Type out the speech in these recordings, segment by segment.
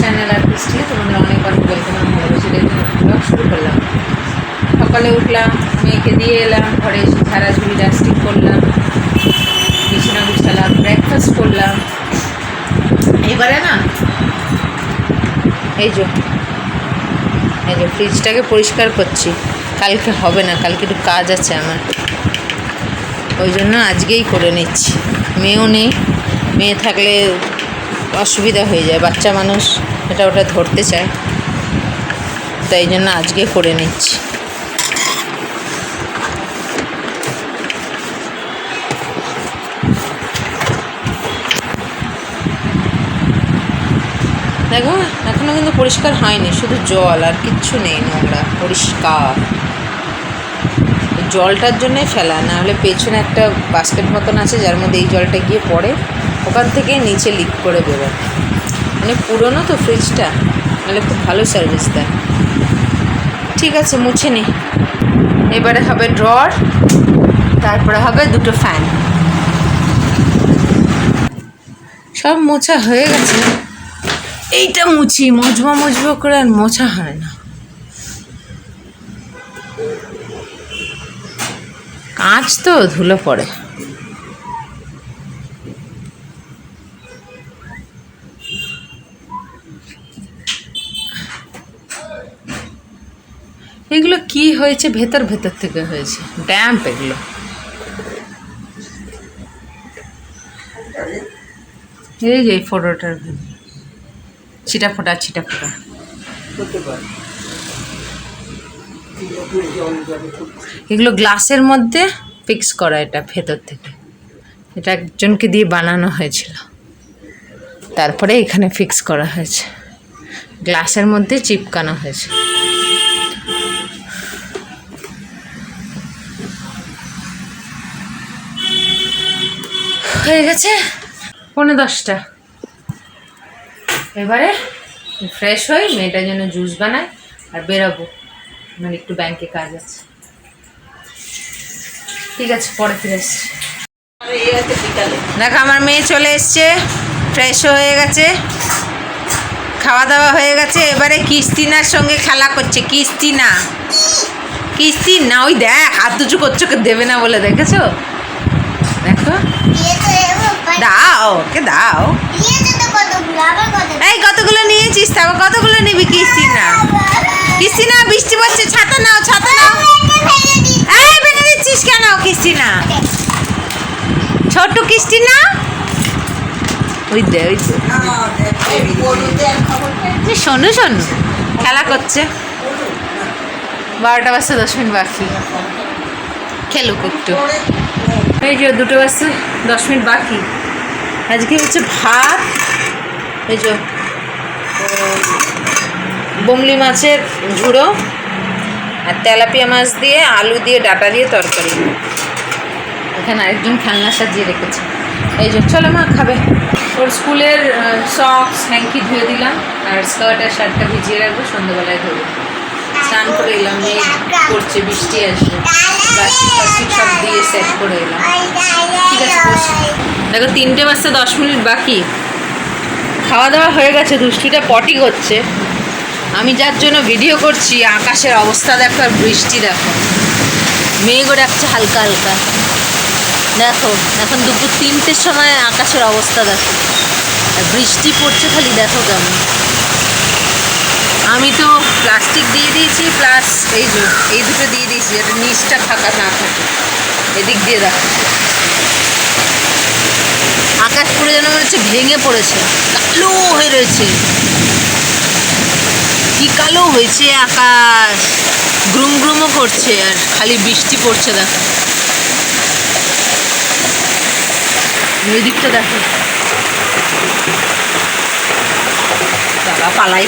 Channel আর ক্রিস্টিকে তোমাদের অনেক অনেক ওয়েলকাম আমি ভালোবাসি ব্লগ শুরু করলাম। সকালে উঠলাম, মেয়েকে দিয়ে এলাম, ঘরে এসে ঝাড়াঝুড়ি ডাস্টিং করলাম বিছানা গুছালাম ব্রেকফাস্ট করলাম। এবারে না, এই যে এই যে ফ্রিজটাকে পরিষ্কার করছি। কালকে হবে না, কালকে একটু কাজ আছে আমার। ওই জন্য আজকেই করে নিচ্ছি। মেয়েও নেই, মেয়ে থাকলে অসুবিধা হয়ে যায়, বাচ্চা মানুষ। এটা ওটা ধরতে চায়। তাই জন্য আজকে করে নিচ্ছি। দেখো এখনও কিন্তু পরিষ্কার হয়নি, শুধু জল আর কিচ্ছু নেই নোংরা, পরিষ্কার। জলটার জন্যই ফেলা, না হলে পেছনে একটা বাস্কেট মতন আছে যার মধ্যে এই জলটা গিয়ে পড়ে, ওখান থেকে নিচে লিক করে বেরোয় মানে পুরনো তো ফ্রিজটা নাহলে খুব ভালো সার্ভিস দেয়। ঠিক আছে, মুছে নি। এবারে হবে ড্রর তারপরে হবে দুটো ফ্যান সব মোছা হয়ে গেছে। এইটা মুছি মুছবো মুছবো করে আর মোছা হয় না। কাঁচ তো ধুলো পড়ে। এগুলো কি হয়েছে ভেতর ভেতর থেকে হয়েছে? ড্যাম্প এগুলো। এই যে ফটোটার ছিটা ফোটা ছিটা ফোটা। এগুলো গ্লাসের মধ্যে ফিক্স করা এটা ভেতর থেকে। এটা একজনকে দিয়ে বানানো হয়েছিল। তারপরে এখানে ফিক্স করা হয়েছে। গ্লাসের মধ্যে চিপকানো হয়েছে। হয়ে গেছে? পনেরো দশটা। এবারে ফ্রেশ হই, মেয়েটার জন্য জুস বানাই আর বেরাবো। আমার একটু ব্যাংকে কাজ আছে। ঠিক আছে, পরে ফিরে দেখো, আমার মেয়ে চলে এসছে। ফ্রেশ হয়ে গেছে। খাওয়া দাওয়া হয়ে গেছে। এবারে কিস্তিনার সঙ্গে খেলা করছে। কিস্তিনা। কিস্তি না ওই দেখ, হাত দুচু করছ দেবে না বলে দেখেছ? দেখো। দাও, ওকে দাও। এই কতগুলো নিয়েছিস? তারপর কতগুলো নিবি কিস্তি না কিস্তি না বৃষ্টি পড়ছে, ছাতা নাও ছাতা নাও। এই ভেঙে দিচ্ছিস কেন কিস্তি না ছোট কিস্তি না ওই দে ওই দে। শোনো শোনো, খেলা করছে। বারোটা বাজতে দশ মিনিট বাকি। খেলুক একটু। এই যে দুটো বাজতে দশ মিনিট বাকি। আজকে হচ্ছে ভাত, এই যে বমলি মাছের ঝুড়ো আর তেলাপিয়া মাছ দিয়ে আলু দিয়ে ডাটা দিয়ে তরকারি। এখানে আরেকজন খেলনা সাজিয়ে রেখেছে। এই যে, চলো মা, খাবে। ওর স্কুলের সক্স হ্যাঙ্কি ধুয়ে দিলাম আর স্কার্ট আর শার্টটা ভিজিয়ে রাখব, সন্ধ্যাবেলায় ধরবো। স্নান করে এলাম মেয়ে করছে বৃষ্টি আসবে প্লাস্টিক প্লাস্টিক সব দিয়ে সেট করে এলাম। ঠিক আছে দেখো, তিনটে বাজতে দশ মিনিট বাকি। খাওয়া দাওয়া হয়ে গেছে, দুষ্টুটা পটি করছে। আমি যার জন্য ভিডিও করছি, আকাশের অবস্থা দেখো আর বৃষ্টি দেখো। মেঘও ডাকছে হালকা হালকা। দেখো, এখন দুপুর তিনটের সময় আকাশের অবস্থা দেখো। আর বৃষ্টি পড়ছে খালি দেখো কেমন। আমি তো প্লাস্টিক দিয়ে দিয়েছি প্লাস এই এই দুটো দিয়ে দিয়েছি, যাতে নিচটা ফাঁকা না থাকে। এদিক দিয়ে দেখো। আকাশ পুরো যেন মনে হচ্ছে ভেঙে পড়েছে। কালো হয়ে রয়েছে। কি কালো হয়েছে আকাশ। গ্রুম গ্রুমও করছে আর খালি বৃষ্টি পড়ছে দেখো। দিকটা দেখো। পালাই।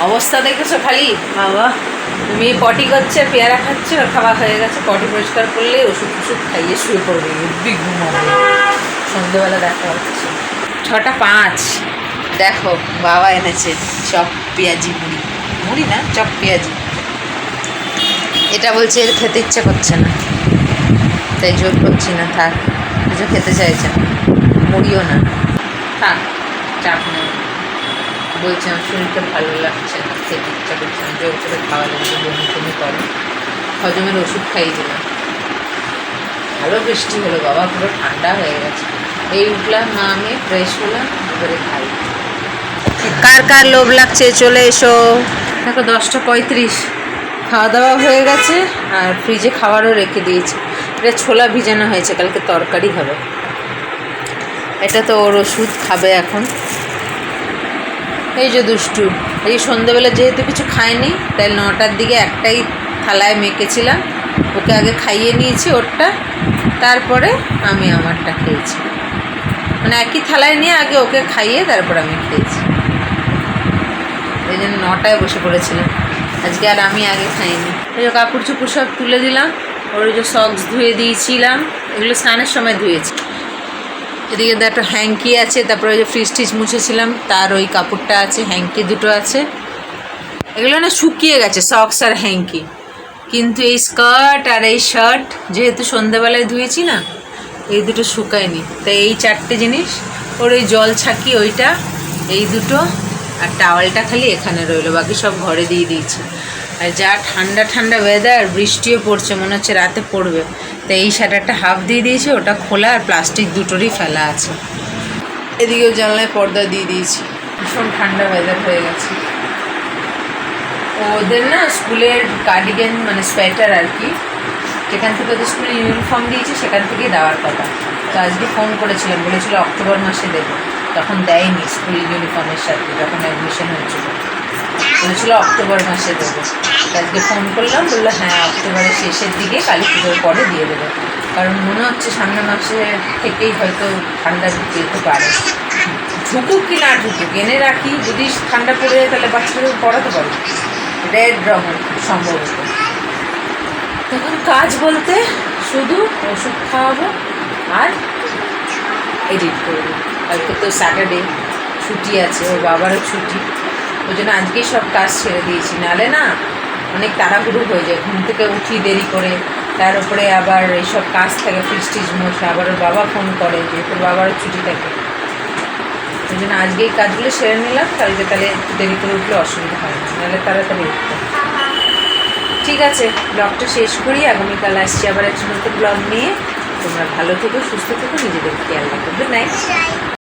অবস্থা দেখেছ খালি? বাবা। মেয়ে পটি করছে পেয়ারা খাচ্ছে ওর খাওয়া হয়ে গেছে, পটি পরিষ্কার করলে ওষুধ টষুধ খাইয়ে শুয়ে পড়বে, হেব্বি ঘুমাবে সন্ধ্যেবেলা দেখা হচ্ছে। ছটা পাঁচ। দেখো, বাবা এনেছে চপ পেঁয়াজি মুড়ি। মুড়ি না, চপ পেঁয়াজি। এটা বলছে, এর খেতে ইচ্ছে করছে না। তাই জোর করছি না, থাক। কিছু খেতে চাইছে না। মুড়িও না। থাক, চাপ নেই। বলছি, আমার শরীরটা ভালো লাগছে না। খেতে ইচ্ছা করছে না জোর করে খাওয়া লাগবে বমি টমি করে। হজমের ওষুধ খাইয়ে দিলাম। ভালো বৃষ্টি হলো বাবা পুরো ঠান্ডা হয়ে গেছে। এই উঠলাম মা আমি ফ্রেশ হলাম এবারে খাই। কার কার লোভ লাগছে চলে এসো। দেখো দশটা পঁয়ত্রিশ। খাওয়া দাওয়া হয়ে গেছে আর ফ্রিজে খাবারও রেখে দিয়েছি। এটা ছোলা ভিজানো হয়েছে কালকে তরকারি হবে। এটা তো ওর ওষুধ খাবে এখন। এই যে দুষ্টু, এই সন্ধ্যেবেলা যেহেতু কিছু খায়নি, তাই নটার দিকে একটাই থালায় মেখেছিলাম। ওকে আগে খাইয়ে নিয়েছি ওরটা, তারপরে আমি আমারটা খেয়েছি। মানে একই থালায় নিয়ে আগে ওকে খাইয়ে তারপর আমি খেয়েছি। এই জন্য নটায় বসে পড়েছিলাম। আজকে আর আমি আগে খাইনি। যে কাপড় চুপড় সব তুলে দিলাম, ওর ওই যে সক্স ধুয়ে দিয়েছিলাম, এগুলো স্নানের সময় ধুয়েছি। এদিকে তো একটা হ্যাঙ্কি আছে, তারপরে ওই যে ফ্রিজ টিজ মুছেছিলাম, তার ওই কাপড়টা আছে, হ্যাঙ্কি দুটো আছে। এগুলো না শুকিয়ে গেছে সক্স আর হ্যাঙ্কি। কিন্তু এই স্কার্ট আর এই শার্ট যেহেতু সন্ধ্যাবেলায় ধুয়েছি না, এই দুটো শুকায়নি। তাই এই চারটে জিনিস, ওর ওই জল ছাকি ওইটা, এই দুটো আর টাওয়ালটা খালি এখানে রইল, বাকি সব ঘরে দিয়ে দিয়েছি। আর যা ঠান্ডা ঠান্ডা ওয়েদার বৃষ্টিও পড়ছে, মনে হচ্ছে রাতে পড়বে। তাই এই শাটারটা হাফ দিয়ে দিয়েছি ওটা খোলা আর প্লাস্টিক দুটোরই ফেলা আছে। এদিকেও জানলায় পর্দা দিয়ে দিয়েছি। ভীষণ ঠান্ডা ওয়েদার হয়ে গেছে। ওদের না স্কুলের কার্ডিগান মানে সোয়েটার আর কি যেখান থেকে ওদের স্কুলে ইউনিফর্ম দিয়েছে সেখান থেকেই দেওয়ার কথা। তো আজকে ফোন করেছিলাম বলেছিল অক্টোবর মাসে দেবো। তখন দেয়নি স্কুল ইউনিফর্মের সাথে যখন অ্যাডমিশন হয়েছিল। বলেছিল অক্টোবর মাসে দেবো। আজকে ফোন করলাম, বলল হ্যাঁ অক্টোবরের শেষের দিকে কালী পুজোর পরে দিয়ে দেবো। কারণ মনে হচ্ছে সামনে মাসে থেকেই হয়তো ঠান্ডা যেতে পারে। ঢুকুক কি না ঢুকুক, এনে রাখি। যদি ঠান্ডা পড়ে যায়, তাহলে বাচ্চাদের পড়াতে পারব রেড রঙের সম্ভবত। তখন কাজ বলতে শুধু ওষুধ খাওয়াবো আর এডিট করব। কালকে তো স্যাটারডে ছুটি আছে, ওর বাবারও ছুটি। ওই জন্য আজকেই সব কাজ ছেড়ে দিয়েছি। নাহলে না অনেক তাড়াহুড়ো হয়ে যায়। ঘুম থেকে উঠি দেরি করে। তার উপরে আবার এইসব কাজ থাকে ফ্রিজ মশা। আবার ওর বাবা ফোন করে যে তোর বাবারও ছুটি থাকে। ওই জন্য আজকে এই কাজগুলো সেরে নিলাম। কালকে তাহলে একটু দেরি করে উঠলে অসুবিধা হয় না। নাহলে তাড়াতাড়ি উঠতে ঠিক আছে, ব্লগটা শেষ করি। আগামীকাল আসছি আবার একটা নতুন ব্লগ নিয়ে। তোমরা ভালো থেকো, সুস্থ থেকো, নিজেদের খেয়াল রাখো। Good night